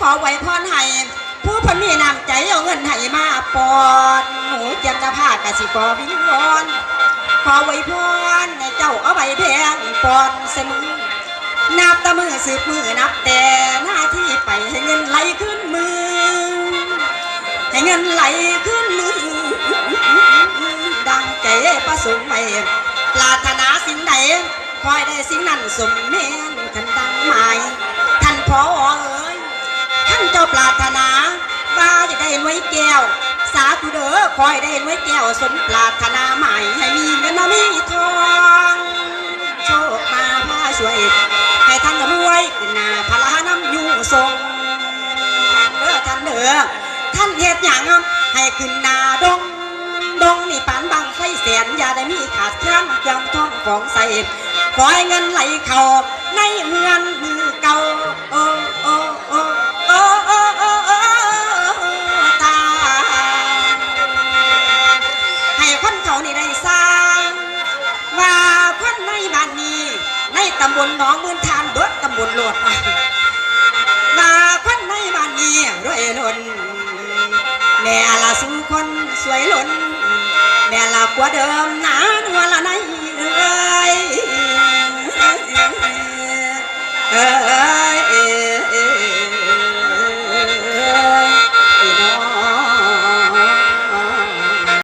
ขอไว้พรให้ผู้พันมีน้ำใจเอาเงินให้มาปอนหนูเจียมจะพากสิกอวิงวอนขอไว้พรในเจ้าเอาไว้แพงปอนเสมอนับตะมือสืบมือนับแต่หน้าที่ไปให้เงินไหลขึ้นมือให้เงินไหลขึ้นมือดังใจประสงค์ไว้ปรารถนาสิ่งใดคอยได้สิ่งนั้นสมเมนกันาปรารถนา ว่าจะได้รวยแก้ว สาธุเด้อคอยได้รวยแก้วสมปรารถนาใหมายให้มีเงินมีทองโชคมาพาช่วยให้ท่านรวยขึ้นหน้าพลาน้ำอยู่ทรงเด้อท่านเด้อท่านเฮ็ดหยังให้ขึ้นหนาดงดงนี่ปานบังไฟแสนอย่าได้มีขาดเครื่องเครื่องทองของใส่ขอให้เงินไหลเข้าในเมือนมือเก่า ตำบลหนองมือนทานเบิดตำบลหลวดมาพัคนในบานนี้รวยล้นแม่ละสู้คนสวยล้นแม่ละกว่าเดิมหนาหนัวละในเอ้ยเอ้ย